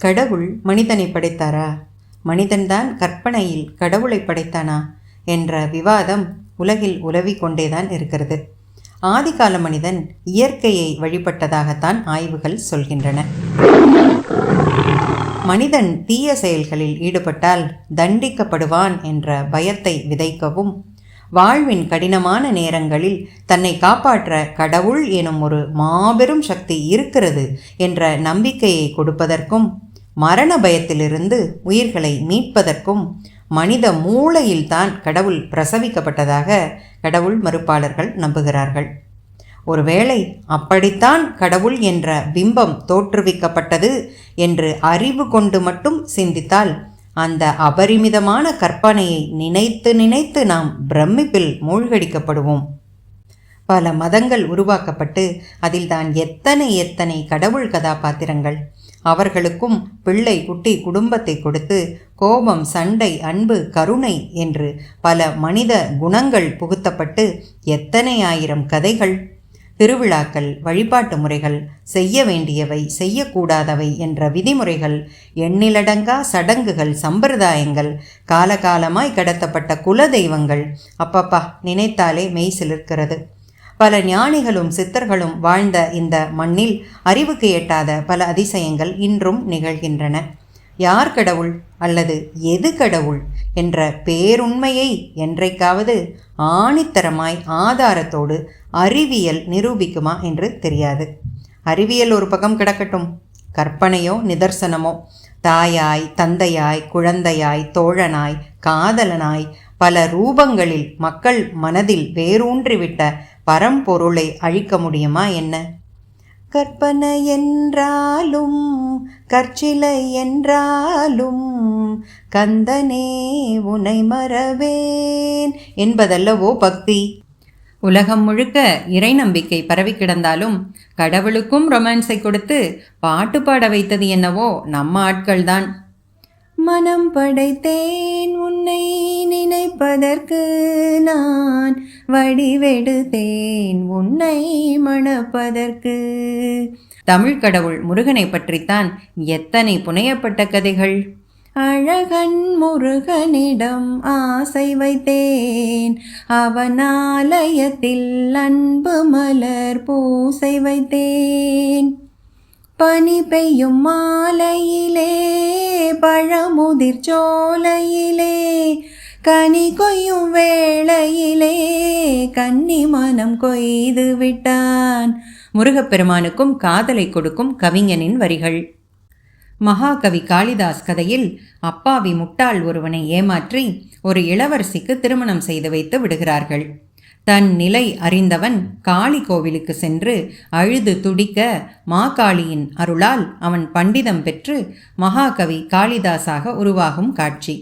கடவுள் மனிதனை படைத்தாரா? மனிதன்தான் கற்பனையில் கடவுளை படைத்தானா? என்ற விவாதம் உலகில் உலவி கொண்டேதான் இருக்கிறது. ஆதிகால மனிதன் இயற்கையை வழிபட்டதாகத்தான் ஆய்வுகள் சொல்கின்றன. மனிதன் தீய செயல்களில் ஈடுபட்டால் தண்டிக்கப்படுவான் என்ற பயத்தை விதைக்கவும் வாழ்வின் கடினமான நேரங்களில் தன்னை காப்பாற்ற கடவுள் எனும் ஒரு மாபெரும் சக்தி இருக்கிறது என்ற நம்பிக்கையை கொடுப்பதற்கும் மரண பயத்திலிருந்து உயிர்களை மீட்பதற்கும் மனித மூளையில்தான் கடவுள் பிரசவிக்கப்பட்டதாக கடவுள் மறுப்பாளர்கள் நம்புகிறார்கள். ஒருவேளை அப்படித்தான் கடவுள் என்ற பிம்பம் தோற்றுவிக்கப்பட்டது என்று அறிவு கொண்டு மட்டும் சிந்தித்தால் அந்த அபரிமிதமான கற்பனையை நினைத்து நினைத்து நாம் பிரமிப்பில் மூழ்கடிக்கப்படுவோம். பல மதங்கள் உருவாக்கப்பட்டு அதில்தான் எத்தனை எத்தனை கடவுள் கதாபாத்திரங்கள் அவர்களுக்கும் பிள்ளை குட்டி குடும்பத்தை கொடுத்து கோபம் சண்டை அன்பு கருணை என்று பல மனித குணங்கள் புகுத்தப்பட்டு எத்தனை ஆயிரம் கதைகள் திருவிழாக்கள் வழிபாட்டு முறைகள் செய்ய வேண்டியவை செய்யக்கூடாதவை என்ற விதிமுறைகள் எண்ணிலடங்கா சடங்குகள் சம்பிரதாயங்கள் காலகாலமாய் கடத்தப்பட்ட குல தெய்வங்கள் அப்பப்பா நினைத்தாலே மெய் சிலிர்க்கிறது. பல ஞானிகளும் சித்தர்களும் வாழ்ந்த இந்த மண்ணில் அறிவுக்கு எட்டாத பல அதிசயங்கள் இன்றும் நிகழ்கின்றன. யார் கடவுள் அல்லது எது கடவுள் என்ற பேருண்மையை என்றைக்காவது ஆணித்தரமாய் ஆதாரத்தோடு அறிவியல் நிரூபிக்குமா என்று தெரியாது. அறிவியல் ஒரு பக்கம் கிடக்கட்டும். கற்பனையோ நிதர்சனமோ தாயாய் தந்தையாய் குழந்தையாய் தோழனாய் காதலனாய் பல ரூபங்களில் மக்கள் மனதில் வேரூன்றிவிட்ட பரம்பொருளை அழிக்க முடியுமா என்ன? கற்பனை என்றாலும் கற்சிலை என்றாலும் கந்தனே உனை மறவேன் என்பதல்லவோ பக்தி. உலகம் முழுக்க இறை நம்பிக்கை பரவி கிடந்தாலும் கடவுளுக்கும் ரொமான்ஸை கொடுத்து பாட்டு பாட வைத்தது என்னவோ நம்ம ஆட்கள்தான். மனம் படைத்தேன் உன்னை நினைப்பதற்கு நான் வடிவெடுத்தேன் உன்னை மணப்பதற்கு. தமிழ் கடவுள் முருகனை பற்றித்தான் எத்தனை புனையப்பட்ட கதைகள்? அழகன் முருகனிடம் ஆசை வைத்தேன். அவன் ஆலயத்தில் அன்பு மலர் பூசை வைத்தேன். பனி பெய்யும் மாலையிலே பழமுதிர் சோலையிலே கனி கொய்யும் வேளையிலே கன்னி மனம் கொய்து விட்டான். முருகப்பெருமானுக்கும் காதலை கொடுக்கும் கவிஞனின் வரிகள். மகாகவி காளிதாஸ் கதையில் அப்பாவி முட்டாள் ஒருவனை ஏமாற்றி ஒரு இளவரசிக்கு திருமணம் செய்து வைத்து விடுகிறார்கள். தன் நிலை அறிந்தவன் காளி கோவிலுக்கு சென்று அழுது துடிக்க மாகாளியின் அருளால் அவன் பண்டிதம் பெற்று மகாகவி காளிதாசாக உருவாகும் காட்சி.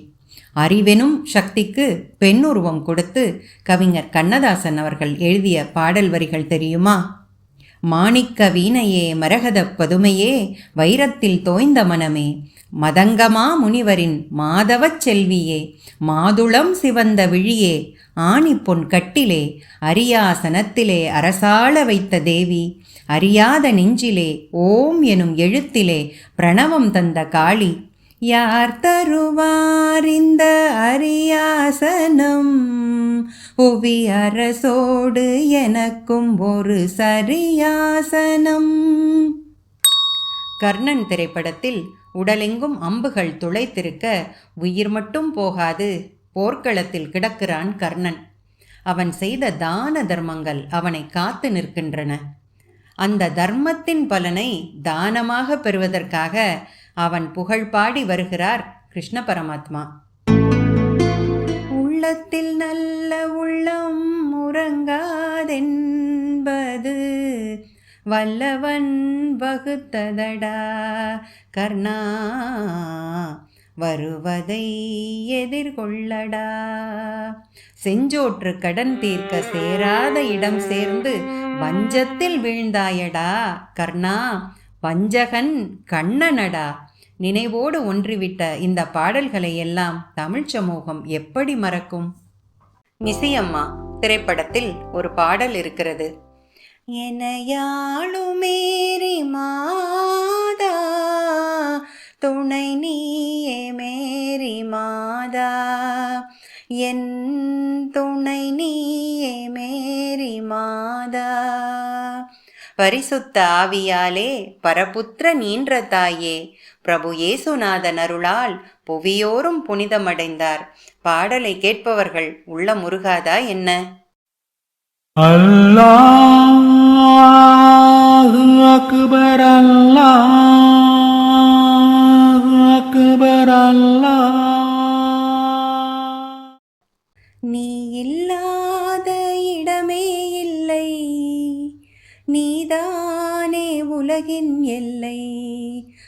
அறிவெனும் சக்திக்கு பெண்ணுருவம் கொடுத்து கவிஞர் கண்ணதாசன் அவர்கள் எழுதிய பாடல் வரிகள் தெரியுமா? மாணிக்க வீணையே மரகதப் பதுமையே வைரத்தில் தோய்ந்த மனமே மதங்கமா முனிவரின் மாதவச் செல்வியே மாதுளம் சிவந்த விழியே ஆணி பொன் கட்டிலே அரியாசனத்திலே அரசாள வைத்த தேவி அறியாத நெஞ்சிலே ஓம் எனும் எழுத்திலே பிரணவம் தந்த காளி. யார் தருவார் இந்த அரியாசனம்? புவி அரசோடு எனக்கும் ஒரு சரியாசனம். கர்ணன் திரைப்படத்தில் உடலெங்கும் அம்புகள் துளைத்திருக்க உயிர் மட்டும் போகாது போர்க்களத்தில் கிடக்கிறான் கர்ணன். அவன் செய்த தான தர்மங்கள் அவனை காத்து நிற்கின்றன. அந்த தர்மத்தின் பலனை தானமாக பெறுவதற்காக அவன் புகழ் பாடி வருகிறார் கிருஷ்ண பரமாத்மா. உள்ளத்தில் நல்ல உள்ளம் உறங்காதென்பது வல்லவன் வகுத்ததடா. கர்ணா வருவதை எதிர்கொள்ளடா. செஞ்சோற்று கடன் தீர்க்க சேராத இடம் சேர்ந்து வஞ்சத்தில் வீழ்ந்தாயடா. கர்ணா வஞ்சகன் கண்ணனடா. நினைவோடு ஒன்றிவிட்ட இந்த பாடல்களை எல்லாம் தமிழ் சமூகம் எப்படி மறக்கும்? மிசியம்மா திரைப்படத்தில் ஒரு பாடல் இருக்கிறது. எனையாளுமேரி மாதா துணை நீயே மேரி மாதா. என் துணை நீயே மேரி மாதா. பரிசுத்த ஆவியாலே பரபுத்திர நீன்ற தாயே பிரபு இயேசுநாதன் அருளால் புவியோரும் புனிதமடைந்தார். பாடலை கேட்பவர்கள் உள்ள முருகாதா என்ன? அல்லாஹ் அக்பர் அல்லாஹ் அக்பர் அல்லாஹ். நீ இல்லாத இடமே இல்லை நீதானே உலகின் எல்லை.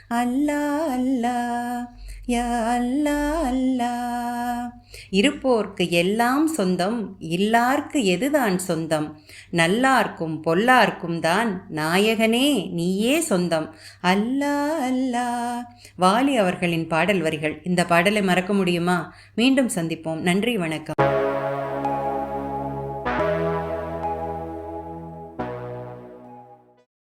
அல்லா அல்லா யா அல்லா அல்லா. இருப்போர்க்கு எல்லாம் சொந்தம் இல்லார்க்கு எதுதான் சொந்தம்? நல்லார்க்கும் பொல்லார்க்கும் தான் நாயகனே நீயே சொந்தம். அல்லா அல்லா. வாலி அவர்களின் பாடல் வரிகள். இந்த பாடலை மறக்க முடியுமா? மீண்டும் சந்திப்போம். நன்றி வணக்கம்.